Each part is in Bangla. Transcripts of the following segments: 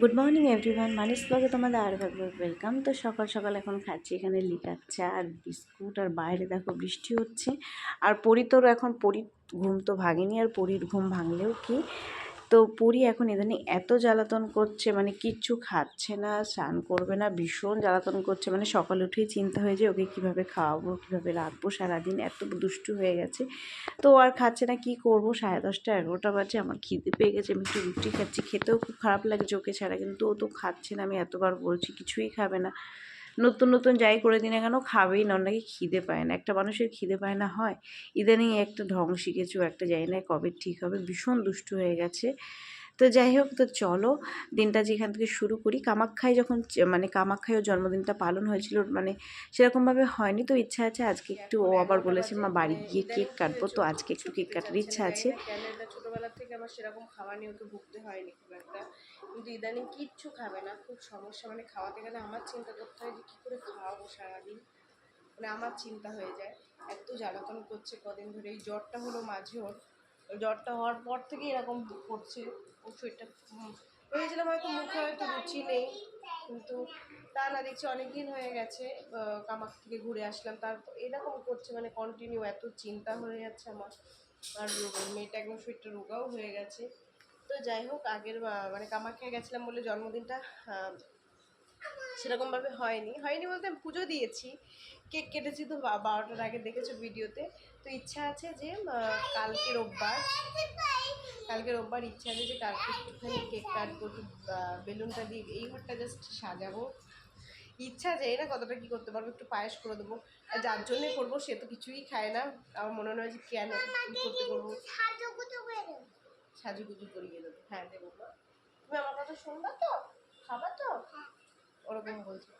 গুড মর্নিং এভরিওয়ান মানিস ব্লগে তোমাদের আর একবার ওয়েলকাম তো সকাল সকাল এখন খাচ্ছি এখানে লিকার চা আর বিস্কুট। আর বাইরে দেখো বৃষ্টি হচ্ছে। আর পরি তোর এখন পরি ঘুম তো ভাঙেনি। আর পরির ঘুম ভাঙলেও কি? তো পরি এখন এখানে এত জ্বালাতন করছে মানে কিচ্ছু খাচ্ছে না, স্নান করবে না, ভীষণ জ্বালাতন করছে মানে সকালে উঠেই চিন্তা হয়ে যায় ওকে কীভাবে খাওয়াবো, কীভাবে রাখব সারাদিন এত দুষ্টু হয়ে গেছে। তো আর খাচ্ছে না, কি করব? সাড়ে দশটা, এগারোটা বাজে, আমার খিদে পেয়ে গেছে, আমি একটু রুটি খাচ্ছি, খেতেও খুব খারাপ লাগে চোখে ছাড়া, কিন্তু ও তো খাচ্ছে না, আমি এতবার বলছি, কিছুই খাবে না। নতুন নতুন যাই করে দিনে না কেন খাবেই না নাকি খিদে পায় না। একটা মানুষের খিদে পায় না হয়, ইদানিং একটা ঢং শিখেছো একটা যাই না কবে ঠিক হবে, ভীষণ দুষ্টু হয়ে গেছে। তো যাই হোক, তো চলো দিনটা যেখান থেকে শুরু করি। কামাখ্যায় যখন মানে কামাখ্যায় ওর জন্মদিনটা পালন হয়েছিল মানে সেরকমভাবে হয়নি। তো ইচ্ছা আছে আজকে একটু, ও আবার বলেছে, মা, বাড়ি গিয়ে কেক কাটবো। তো আজকে একটু কেক কাটার ইচ্ছা আছে। ছোটবেলা থেকে আমার সেরকম খাবার নিয়ে ওকে ভুগতে হয়নি খুব একটা। কিন্তু ইদানিং কিচ্ছু খাবে না, খুব সমস্যা। মানে খাওয়াতে গেলে আমার চিন্তা করতে হয় যে কী করে খাওয়াবো সারাদিন। মানে আমার চিন্তা হয়ে যায়। এত জ্বালাতন করছে কদিন ধরে এই জ্বরটা হলো মাঝে ওর। জ্বরটা হওয়ার পর থেকে এরকম করছে। শরীরটা ভেবেছিলাম হয়তো মুখে হয়তো রুচি নেই, কিন্তু তা না, দেখছি অনেক দিন হয়ে গেছে কামাক থেকে ঘুরে আসলাম। তারপর এরকম করছে মানে কন্টিনিউ এত চিন্তা হয়ে যাচ্ছে আমার। আর মেয়েটা একদম শরীরটা রোগাও হয়ে গেছে। তো যাই হোক, আগের মানে কামাখ্যায় গেছিলাম বলে জন্মদিনটা সেরকমভাবে হয়নি। হয়নি বলতে আমি পুজো দিয়েছি। কেক কেটেছি তো বারোটার আগে দেখেছ ভিডিওতে। তো ইচ্ছা আছে যে কালকে রোববার কালকে রোববার ইচ্ছা আছে যে কালকে একটুখানি কেক কাটবো, একটু বেলুনটা দিয়ে এই ঘরটা জাস্ট সাজাবো। ইচ্ছা এই না কতটা কি করতে পারব, একটু পায়েস করে দেবো। যার জন্যে করব, সে তো কিছুই খায় না। আমার মনে হয় যে কেন, কী করতে করব? সাজুগুজু করিয়ে দেবো। হ্যাঁ দেবো। তুমি আমার কথা শুনবা তো? খাবা তো? ওরকম বলছে।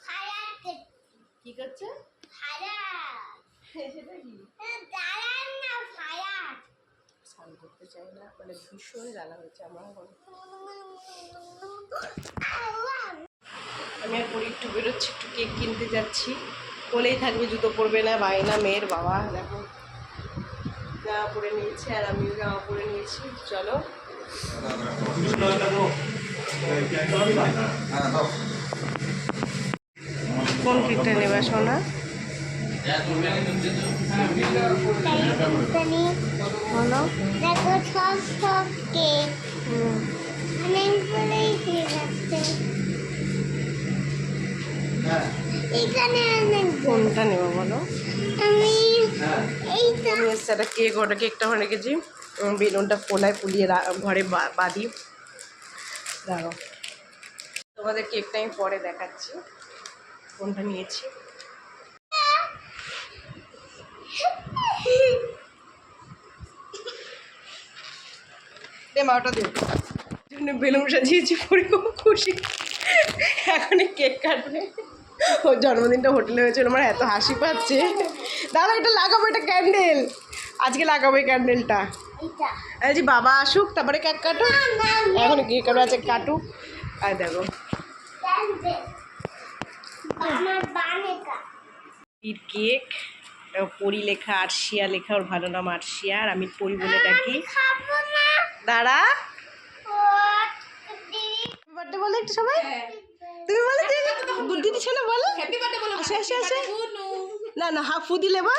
ফায়ার কি করছে? ফায়ার স্নান করতে চাই না মানে ভীষণ জ্বালা হয়েছে আমার আমি আর পরে একটু বেরোচ্ছি একটু কেক কিনতে যাচ্ছি। কোলেই থাকবে, জুতো পরবে না, ভাই বায়না মেয়ের বাবা, দেখো। জামা পরে নিয়েছে আর আমিও জামা পরে নিয়েছি, চলো। কোন কেকটা নেবা, সোনা? অনেক কোনটা নেব বলো? একটা কেক ওটা কেকটা ওখানে রেখেছি। বেলুনটা ফোলায় ফুলিয়ে ঘরে বাঁধি। দাঁড়ো তোমাদের কেকটা আমি পরে দেখাচ্ছি। কোনটা নিয়েছি? দে মা ওটা দিও জন্য বেলুন সাজিয়েছি পরে খুব খুশি। এখনই কেক কাটবে। ওর জন্মদিনটা হোটেলে হয়েছিল আমার এত হাসি পাচ্ছে। দাদা এটা লাগাবো এটা ক্যান্ডেল আজকে লাগাবো এই ক্যান্ডেলটা যে বাবা আসুক তারপরে কেক কাটো এখন কেক কাটো আছে কাটুক। আর দেখো। ঈদ কেক পরি লেখা আরশিয়া লেখা ওর ভালো নাম আরশিয়া আর আমি পরি বলে ডাকি। দাঁড়া। বার্থডে বলে একটু সবাই? তুমি বলো দিদি ছিল বলো। আসে আসে আসে। না না হাফু দিলে বা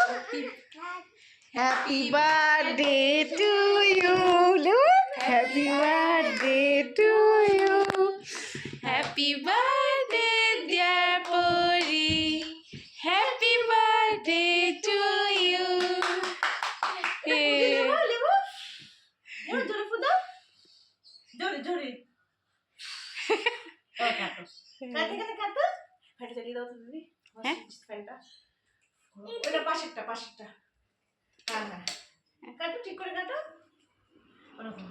happy birthday to you happy birthday to you happy birthday dear Pari happy birthday to you জোরে জোরে। ফ্যানটা চালিয়ে দাও তো দিদি। হ্যাঁ? ফ্যানটা। ওটা পাশেরটা পাশেরটা। হ্যাঁ হ্যাঁ। কাটো ঠিক করে কাটো। ওরকম।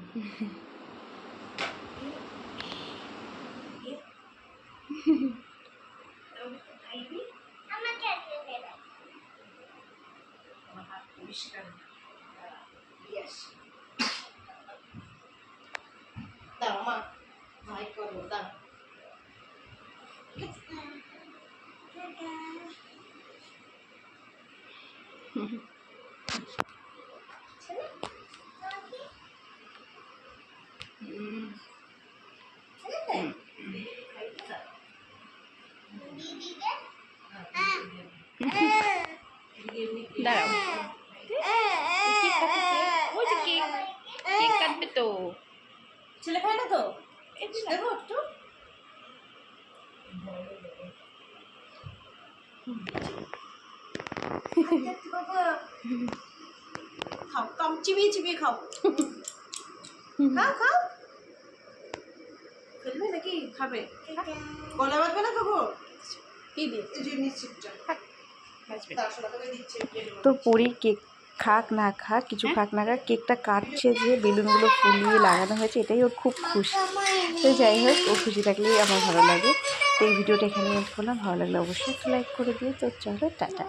পরিষ্কার দাঁড়া, মা। ভাই করব দাঁড়া দাঁড়াও। ওই যে কেক কেক কাটবে তো। ছেলে খায় না তো? একটু। খাও কম চিবিয়ে চিবিয়ে খাও খাও খাও ফেলবে নাকি খাবে গলা বাঁধবে না তো গো কি দিয়ে এই যে নিশ্চিতটা বাঁচবে তার সময় তোকে দিচ্ছে তো পরি কেক খাক না খাক কিছু খাক না খাক কেকটা কাটছে যে বেলুনগুলো ফুলিয়ে লাগানো হয়েছে এটাই ওর খুব খুশি। তো যাই হোক ও খুশি থাকলেই আমার ভালো লাগে। তো এই ভিডিওটা এখানে এন্ড করলাম। ভালো লাগলে অবশ্যই একটা লাইক করে দিয়ে তো চলো, টাটা।